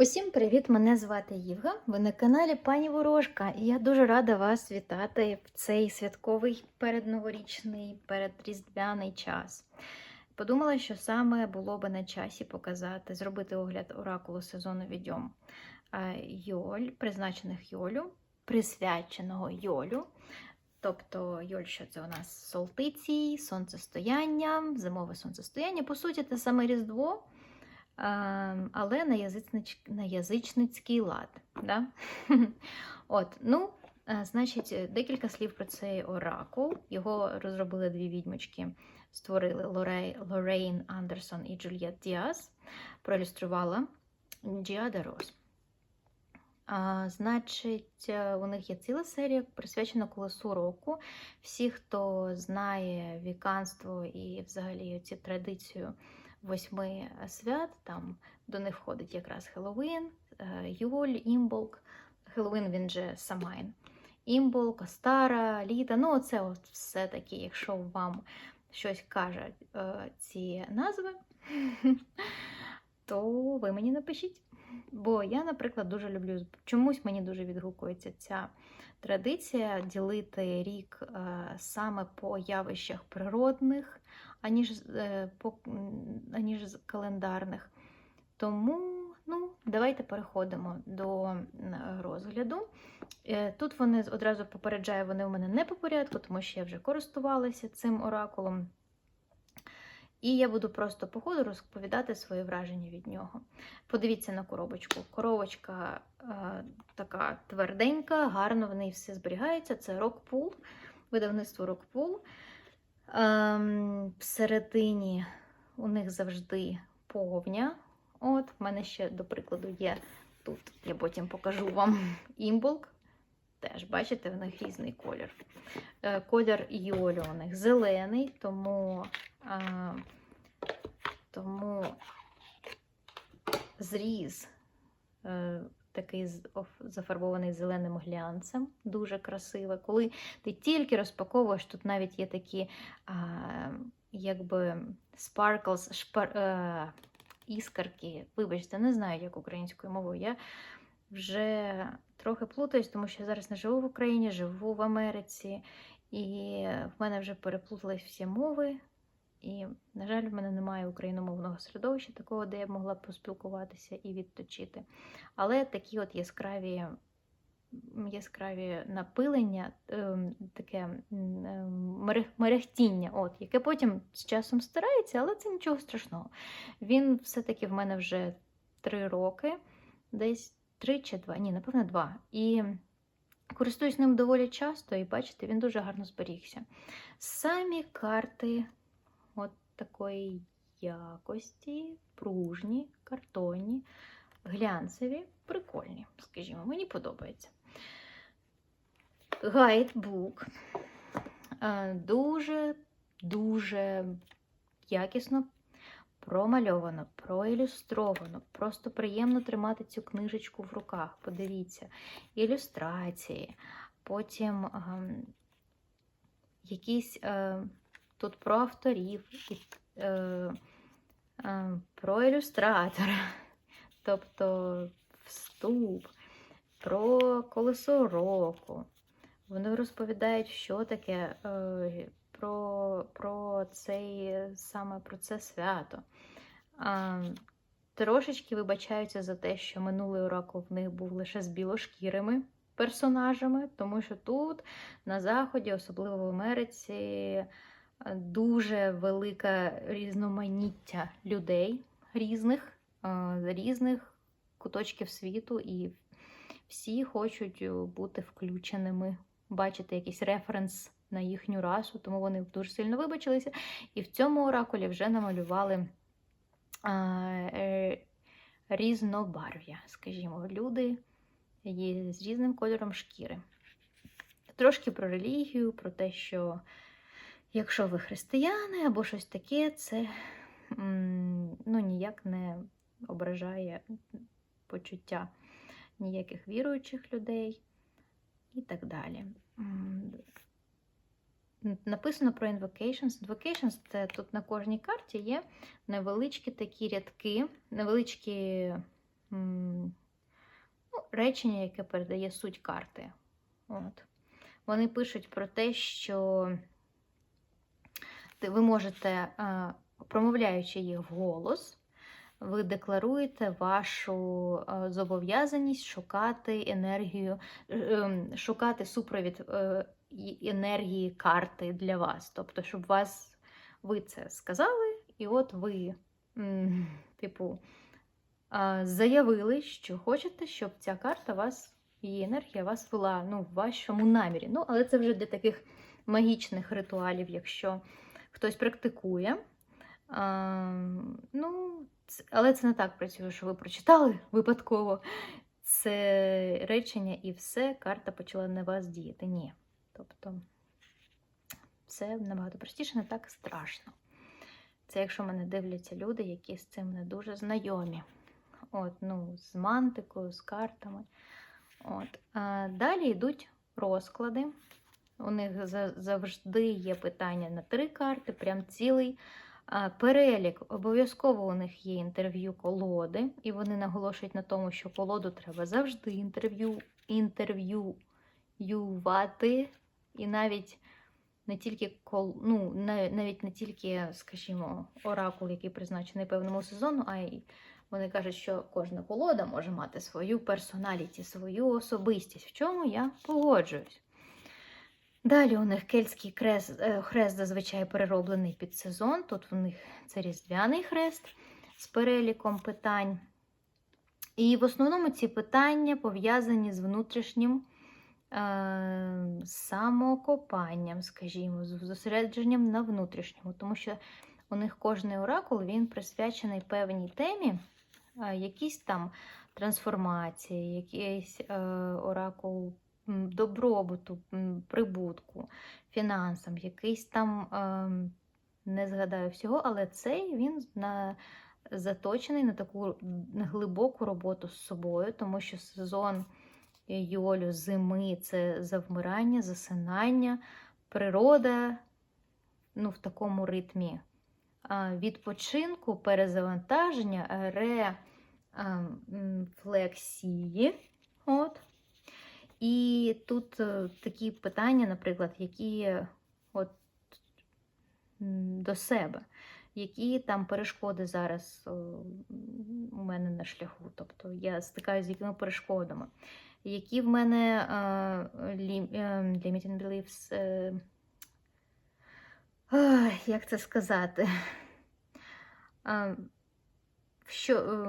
Усім привіт! Мене звати Євга. Ви на каналі Пані Ворожка, і я дуже рада вас вітати в цей святковий передноворічний, передріздвяний час. Подумала, що саме було би на часі показати, зробити огляд оракулу сезону відьом е, Йоль, призначених Йолю, присвяченого Йолю. Тобто Йоль, що це у нас солтиці, сонцестояння, зимове сонцестояння. По суті, те саме Різдво. Ем, але на, язичнич... на язичницький лад. Да? От, ну, е, значить, декілька слів про цей оракул. Його розробили дві відьмочки, створили Лорей... Лорейн Андерсон і Джульєт Діас, проілюструвала Джіада Рос. А, значить, е, у них є ціла серія, присвячена колесу року. Всі, хто знає віканство і взагалі ці традицію восьми свят. Там до них входить якраз Хеллоуін, е, Юль, Імболк. Хеллоуін він же Самайн. Імболк, Астара, Літа. Ну, оце от все таки, якщо вам щось кажуть е, ці назви, то ви мені напишіть. Бо я, наприклад, дуже люблю, чомусь мені дуже відгукується ця традиція ділити рік е, саме по явищах природних, аніж, е, по, аніж календарних. Тому ну, давайте переходимо до розгляду. Е, Тут вони одразу попереджаю, вони у мене не по порядку, тому що я вже користувалася цим оракулом. І я буду просто по ходу розповідати свої враження від нього. Подивіться на коробочку. Коробочка е, така тверденька, гарно в неї все зберігається. Це Rockpool, видавництво Rockpool. Ем, всередині у них завжди повня. От, в мене ще, до прикладу, є тут, я потім покажу вам імболк. Теж, бачите, в них різний колір. Е, колір Йолю у них зелений, тому, тому зріз е, такий зафарбований зеленим глянцем, дуже красивий. Коли ти тільки розпаковуєш, тут навіть є такі а, якби sparkles, шпар, а, іскарки. Вибачте, не знаю, як українською мовою. Я вже трохи плутаюсь, тому що я зараз не живу в Україні, живу в Америці, і в мене вже переплутались всі мови. І, на жаль, в мене немає україномовного середовища, такого, де я б могла поспілкуватися і відточити. Але такі от яскраві яскраві напилення, ем, таке ем, мерехтіння, от, яке потім з часом стирається, але це нічого страшного. Він все-таки в мене вже три роки, десь три чи два, ні, напевно, два. І користуюсь ним доволі часто, і бачите, він дуже гарно зберігся. Самі карти от такої якості, пружні, картонні, глянцеві, прикольні, скажімо, мені подобається. Гайдбук дуже-дуже якісно промальовано, проілюстровано. Просто приємно тримати цю книжечку в руках. Подивіться, ілюстрації, потім е, якісь е, тут про авторів, е, е, про ілюстратора, тобто вступ, про колесо року. Вони розповідають, що таке е, про про цей саме про це свято. А, Трошечки вибачаються за те, що минулий оракул в них був лише з білошкірими персонажами, тому що тут, на Заході, особливо в Америці, дуже велике різноманіття людей різних, різних куточків світу, і всі хочуть бути включеними, бачити якийсь референс на їхню расу, тому вони дуже сильно вибачилися. І в цьому оракулі вже намалювали е, різнобарв'я, скажімо, люди з різним кольором шкіри. Трошки про релігію, про те, що якщо ви християни або щось таке, це ну, ніяк не ображає почуття ніяких віруючих людей і так далі. Написано про invocations. Invocations це тут на кожній карті є невеличкі такі рядки, невеличкі ну, речення, яке передає суть карти. От. Вони пишуть про те, що ви можете, промовляючи їх вголос, ви декларуєте вашу зобов'язаність шукати енергію, е, ем, шукати супровід е, енергії карти для вас. Тобто, щоб вас ви це сказали, і от ви, типу, заявили, що хочете, щоб ця карта вас, її енергія вас вела ну, в вашому намірі. Ну, але це вже для таких магічних ритуалів, якщо хтось практикує. А, ну, але це не так працює, що ви прочитали випадково це речення і все, карта почала на вас діяти. Ні. Тобто, все набагато простіше, не так страшно. Це якщо мене дивляться люди, які з цим не дуже знайомі. От, ну, з мантикою, з картами. От. А далі йдуть розклади. У них завжди є питання на три карти, прям цілий перелік. Обов'язково у них є інтерв'ю колоди, і вони наголошують на тому, що колоду треба завжди інтерв'ю, інтерв'юювати. І навіть не тільки ну, на- навіть не тільки, скажімо, оракул, який призначений певному сезону, а й вони кажуть, що кожна колода може мати свою персоналіті, свою особистість, в чому я погоджуюсь. Далі у них кельтський хрест, е, хрест зазвичай перероблений під сезон. Тут у них це різдвяний хрест з переліком питань. І в основному ці питання пов'язані з внутрішнім самокопанням, скажімо, з зосередженням на внутрішньому, тому що у них кожний оракул він присвячений певній темі, е, якісь там трансформації, якийсь е, оракул добробуту, прибутку, фінансам, якийсь там, е, не згадаю всього, але цей він на, заточений на таку глибоку роботу з собою, тому що сезон Йолю зими це завмирання, засинання, природа ну, в такому ритмі відпочинку, перезавантаження, рефлексії. От. І тут е, такі питання, наприклад, які от, до себе, які там перешкоди зараз у мене на шляху. Тобто я стикаюся з якими перешкодами, які в мене е, лі- е, limiting beliefs, е, як це сказати? Е, що,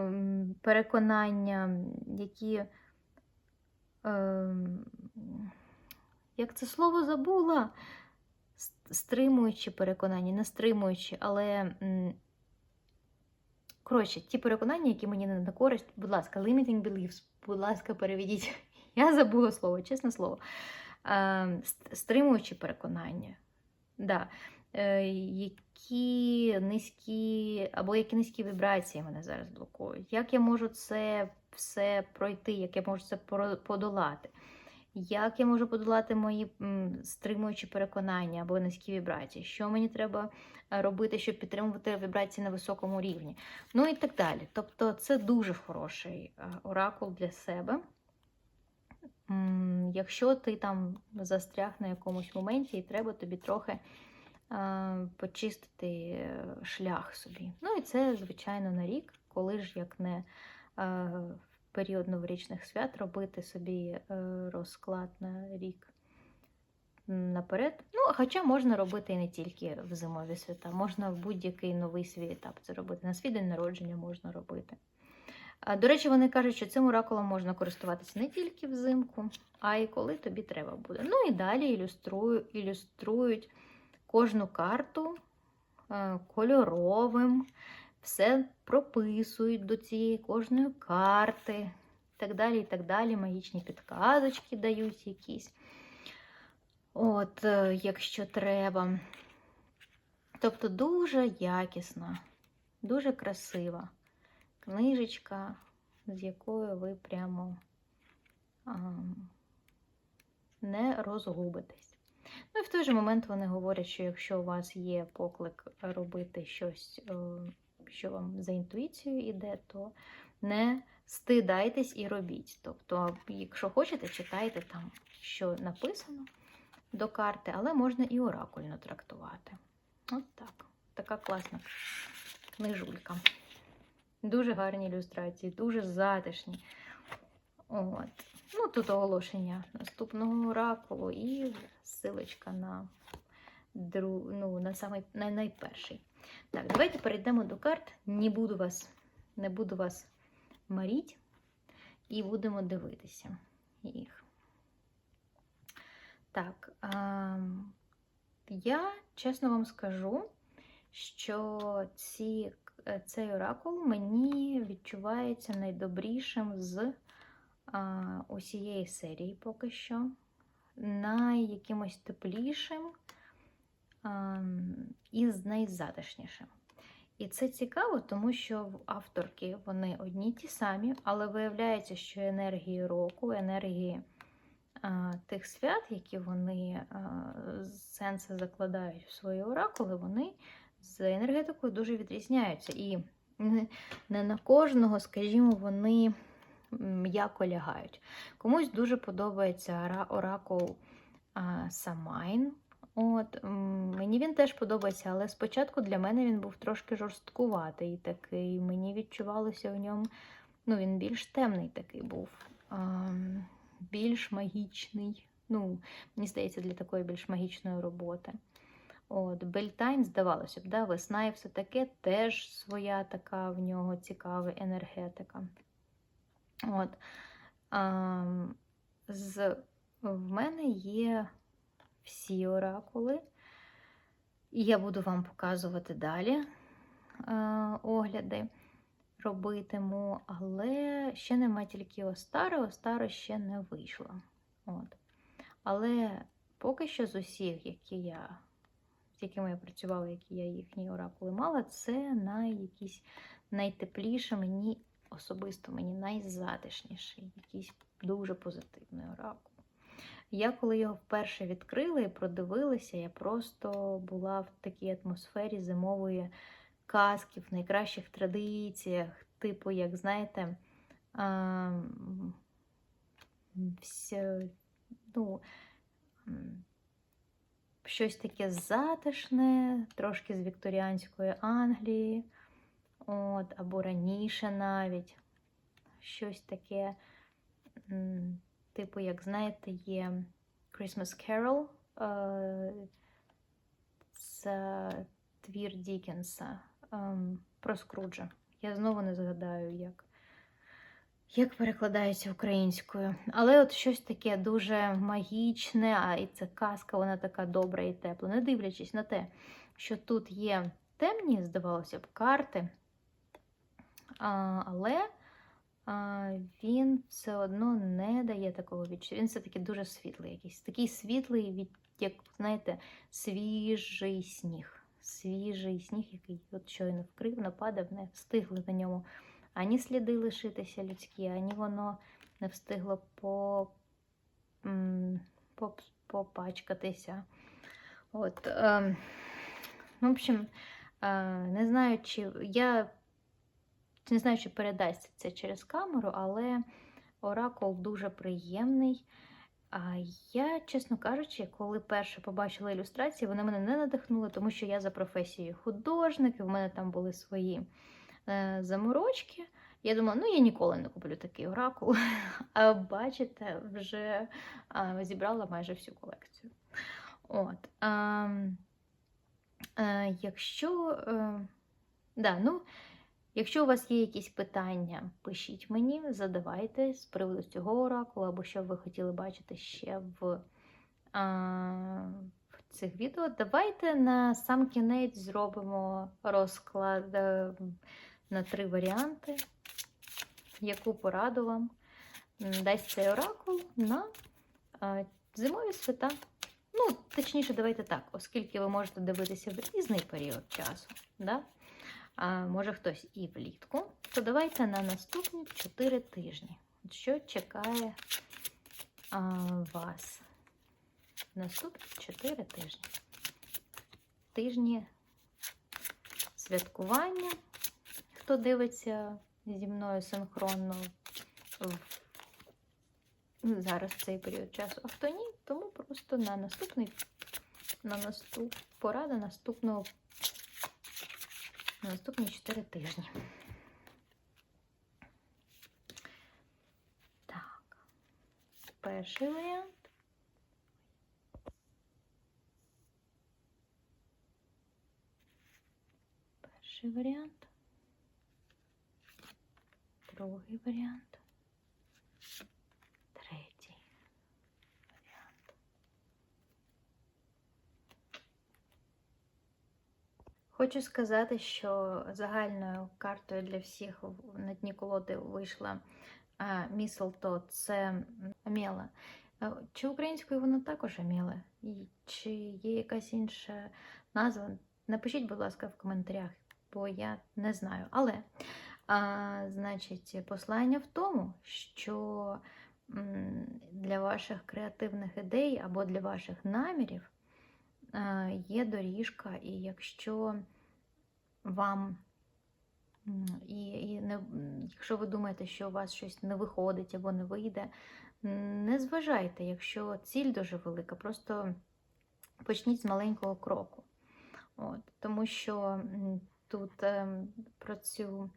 переконання, які. Як це слово забула? Стримуючі переконання, не стримуючі, але. Коротше, ті переконання, які мені не на користь, будь ласка, limiting beliefs, будь ласка, переведіть. Я забула слово, чесне слово. Ем, Стримуючі переконання. Да. Е, Які низькі, або які низькі вібрації мене зараз блокують? Як я можу це все пройти, як я можу це подолати? Як я можу подолати мої стримуючі переконання або низькі вібрації? Що мені треба е, робити, щоб підтримувати вібрації на високому рівні? Ну і так далі. Тобто, це дуже хороший е, оракул для себе. Якщо ти там застряг на якомусь моменті, і треба тобі трохи е, почистити е, шлях собі. Ну і це, звичайно, на рік, коли ж як не е, в період новорічних свят робити собі розклад на рік наперед. Ну, хоча можна робити і не тільки в зимові свята, можна в будь-який новий свій етап це робити. На свій день народження можна робити. До речі, вони кажуть, що цим оракулом можна користуватися не тільки взимку, а й коли тобі треба буде. Ну і далі ілюструю, ілюструють кожну карту е, кольоровим, все прописують до цієї кожної карти, і так далі, і так далі. Магічні підказочки дають якісь. От, е, якщо треба. Тобто дуже якісна, дуже красива книжечка, з якою ви прямо ам, не розгубитесь. Ну і в той же момент вони говорять, що якщо у вас є поклик робити щось, е, що вам за інтуїцією йде, то не стидайтесь і робіть. Тобто, якщо хочете, читайте там, що написано до карти, але можна і оракульно трактувати. От так. Така класна книжулька. Дуже гарні ілюстрації, дуже затишні. От. Ну, тут оголошення наступного оракулу і силочка на, дру... ну, на, самий... на найперший. Так, давайте перейдемо до карт. Не буду вас, не буду вас маріть. І будемо дивитися їх. Так, а, я чесно вам скажу, що ці, цей оракул мені відчувається найдобрішим з усієї серії поки що. Найякимось теплішим і найзатишнішим. І це цікаво, тому що в авторки вони одні ті самі, але виявляється, що енергії року, енергії а, тих свят, які вони а, сенси закладають в свої оракули, вони з енергетикою дуже відрізняються. І не, на кожного, скажімо, вони м'яко лягають. Комусь дуже подобається оракул Самайн. От, мені він теж подобається, але спочатку для мене він був трошки жорсткуватий такий. Мені відчувалося в ньому, ну, він більш темний такий був, більш магічний. Ну, мені здається, для такої більш магічної роботи. От, Бельтайн, здавалося б, да, весна і все таке теж своя така в нього цікава енергетика. От, а, з, в мене є всі оракули. І я буду вам показувати далі е, огляди робитиму, але ще нема тільки Остари, Остара ще не вийшла. От. Але поки що з усіх, які я, з якими я працювала, які я їхні оракули мала, це най, якісь найтепліше мені особисто, мені найзатишніший, якийсь дуже позитивний оракул. Я, коли його вперше відкрила і продивилася, я просто була в такій атмосфері зимової казки, в найкращих традиціях, типу, як знаєте, а, все, ну, щось таке затишне, трошки з вікторіанської Англії, от, або раніше навіть щось таке. Типу, як знаєте, є Christmas Carol. е, Це твір Дікенса ем, про Скруджа. Я знову не згадаю, як, як перекладається українською. Але от щось таке дуже магічне, а і ця казка, вона така добра і тепла. Не дивлячись на те, що тут є темні, здавалося б, карти, а, але а, він все одно не дає такого відчуття. Він все-таки дуже світлий якийсь. Такий світлий, від, як, знаєте, свіжий сніг. Свіжий сніг, який от щойно вкрив, нападав, не встигли на ньому ані сліди лишитися людські, ані воно не встигло по, по, попачкатися. От, е, в общем, е, не знаю, чи я не знаю, чи передасться це через камеру, але оракул дуже приємний. А я, чесно кажучи, коли перше побачила ілюстрації, вони мене не надихнули, тому що я за професією художник, і в мене там були свої заморочки. Я думала, ну я ніколи не куплю такий оракул. А бачите, вже зібрала майже всю колекцію. От. А, а, якщо. А, да, ну, Якщо у вас є якісь питання, пишіть мені, задавайте з приводу цього оракулу, або що ви хотіли бачити ще в, а, цих відео. Давайте на сам кінець зробимо розклад е, на три варіанти, яку пораду вам дасть цей оракул на зимові свята. Ну, точніше, давайте так, оскільки ви можете дивитися в різний період часу. Да? а може хтось і влітку, то давайте на наступні 4 тижні. Що чекає а, вас? Наступні 4 тижні. Тижні святкування. Хто дивиться зі мною синхронно ну, зараз цей період часу, а хто ні, тому просто на наступний на наступ порада наступного на наступні 4 тижні. Так, перший варіант. Перший варіант. Другий варіант. Третій варіант. Хочу сказати, що загальною картою для всіх на дні колоди вийшла міселто це Амела. Е, Чи українською воно також Амела? І Чи є якась інша назва? Напишіть, будь ласка, в коментарях, бо я не знаю. Але, а, значить, послання в тому, що для ваших креативних ідей або для ваших намірів є доріжка, і якщо вам і, і не, якщо ви думаєте, що у вас щось не виходить або не вийде, не зважайте, якщо ціль дуже велика, просто почніть з маленького кроку. От, тому що тут ем, про цю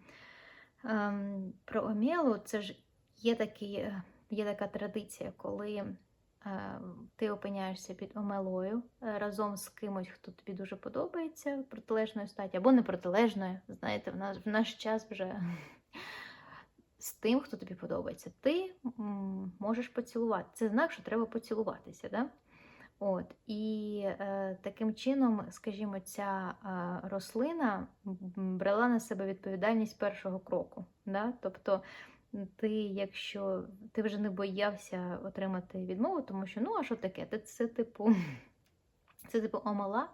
про омелу, це ж є, такий, е, є така традиція, коли е, ти опиняєшся під омелою е, разом з кимось, хто тобі дуже подобається, протилежної статі, або не протилежної. Знаєте, в наш, в наш час вже з тим, хто тобі подобається. Ти можеш поцілувати. Це знак, що треба поцілуватися. Да? От, і е, таким чином, скажімо, ця е, рослина брала на себе відповідальність першого кроку. Да? Тобто, ти, якщо ти вже не боявся отримати відмову, тому що ну а що таке? Це, це типу, це типу омала,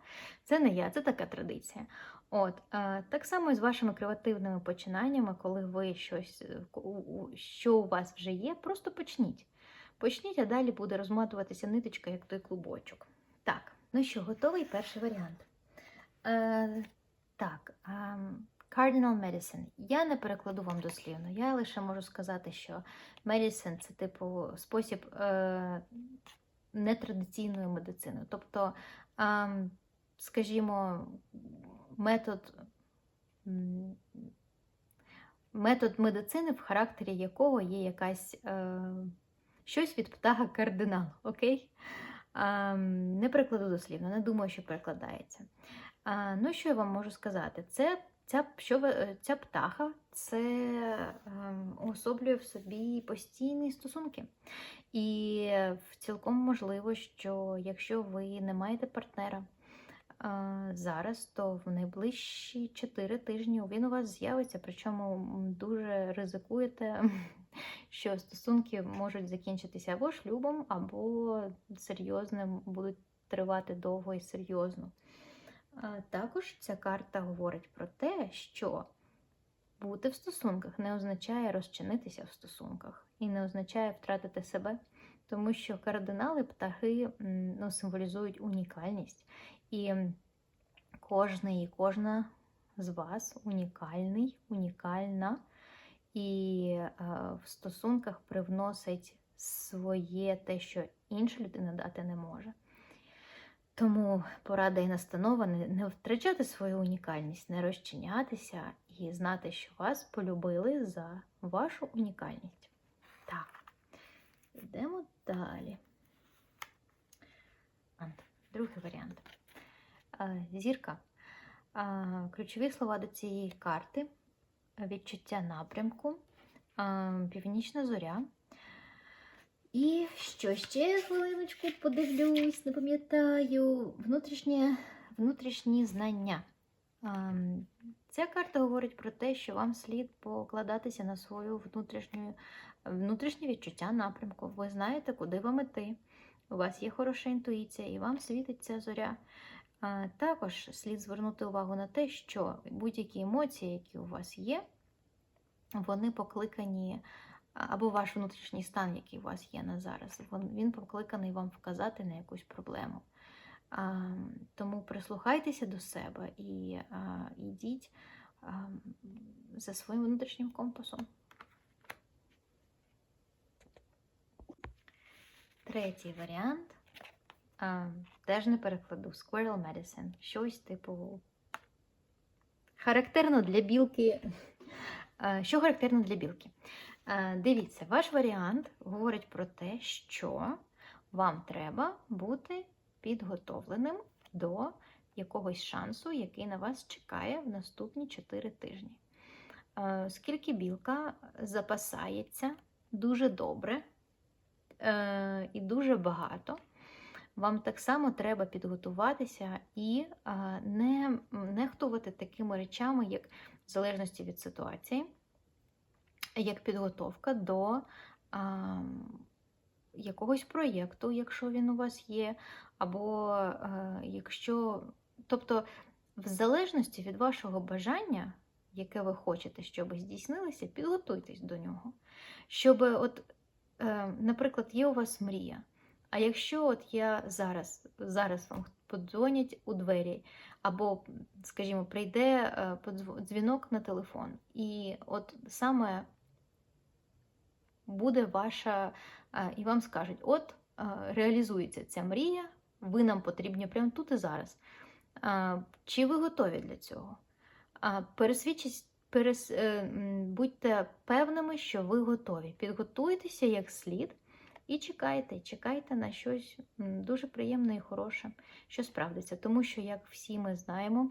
це не я, це така традиція. От, е, так само і з вашими креативними починаннями, коли ви щось, е, що у вас вже є, просто почніть. Почніть, а далі буде розматуватися ниточка, як той клубочок. Так, ну що, готовий перший варіант. Е, так, ем, Cardinal Medicine. Я не перекладу вам дослівно. Я лише можу сказати, що medicine – це типу спосіб е, нетрадиційної медицини. Тобто, ем, скажімо, метод. Метод медицини, в характері якого є якась е, щось від птаха кардинал, окей? Не перекладу дослівно, не думаю, що перекладається. Ну, що я вам можу сказати? Це ця, що, е, ця птаха це ем, уособлює в собі постійні стосунки. І цілком можливо, що якщо ви не маєте партнера зараз, то в найближчі 4 тижні він у вас з'явиться, причому дуже ризикуєте що стосунки можуть закінчитися або шлюбом, або серйозним, будуть тривати довго і серйозно. Також ця карта говорить про те, що бути в стосунках не означає розчинитися в стосунках і не означає втратити себе, тому що кардинали птахи ну, символізують унікальність. І кожний і кожна з вас унікальний, унікальна і е, в стосунках привносить своє те, що інша людина дати не може. Тому порада і настанова не, втрачати свою унікальність, не розчинятися і знати, що вас полюбили за вашу унікальність. Так, йдемо далі. Другий варіант. Е, Зірка. Е, Ключові слова до цієї карти відчуття напрямку, північна зоря. І що ще хвилиночку подивлюсь, не пам'ятаю, внутрішнє, внутрішні знання. Ця карта говорить про те, що вам слід покладатися на свою внутрішню, внутрішнє відчуття напрямку. Ви знаєте, куди вам іти. У вас є хороша інтуїція, і вам світить ця зоря. Також слід звернути увагу на те, що будь-які емоції, які у вас є, вони покликані, або ваш внутрішній стан, який у вас є на зараз, він- покликаний вам вказати на якусь проблему. Тому прислухайтеся до себе і йдіть за своїм внутрішнім компасом. Третій варіант. Теж не перекладу. Squirrel medicine. Щось типу. Характерно для білки. Що характерно для білки? Дивіться, ваш варіант говорить про те, що вам треба бути підготовленим до якогось шансу, який на вас чекає в наступні 4 тижні. Оскільки білка запасається дуже добре е, і дуже багато, вам так само треба підготуватися і не нехтувати такими речами, як в залежності від ситуації, як підготовка до якогось проєкту, якщо він у вас є, або якщо. Тобто, в залежності від вашого бажання, яке ви хочете, щоб здійснилося, підготуйтесь до нього. Щоб, от, е, наприклад, є у вас мрія. А якщо от я зараз, зараз вам подзвонять у двері, або, скажімо, прийде е, дзвінок на телефон, і от саме буде ваша, е, і вам скажуть: от е, реалізується ця мрія, ви нам потрібні прямо тут і зараз. Чи ви готові для цього? Пересвідчіть, перес, будьте певними, що ви готові. Підготуйтеся як слід і чекайте, чекайте на щось дуже приємне і хороше, що справдиться. Тому що, як всі ми знаємо,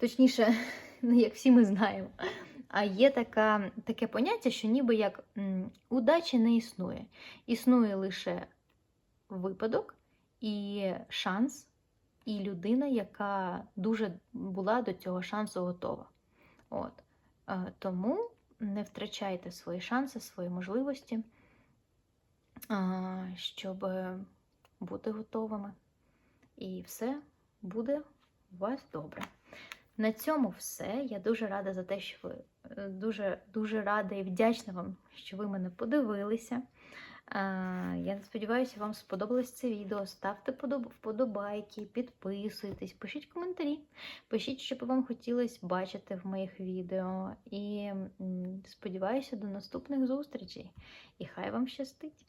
точніше, не як всі ми знаємо, а є така, таке поняття, що ніби як удачі не існує. Існує лише випадок і шанс і людина, яка дуже була до цього шансу готова. От. Е, Тому не втрачайте свої шанси, свої можливості, щоб бути готовими. І все буде у вас добре. На цьому все. Я дуже рада за те, що ви е, дуже, дуже рада і вдячна вам, що ви мене подивилися. Е, Я сподіваюся, вам сподобалось це відео. Ставте вподобайки, підписуйтесь, пишіть коментарі, пишіть, що б вам хотілося бачити в моїх відео. І сподіваюся, до наступних зустрічей. І хай вам щастить!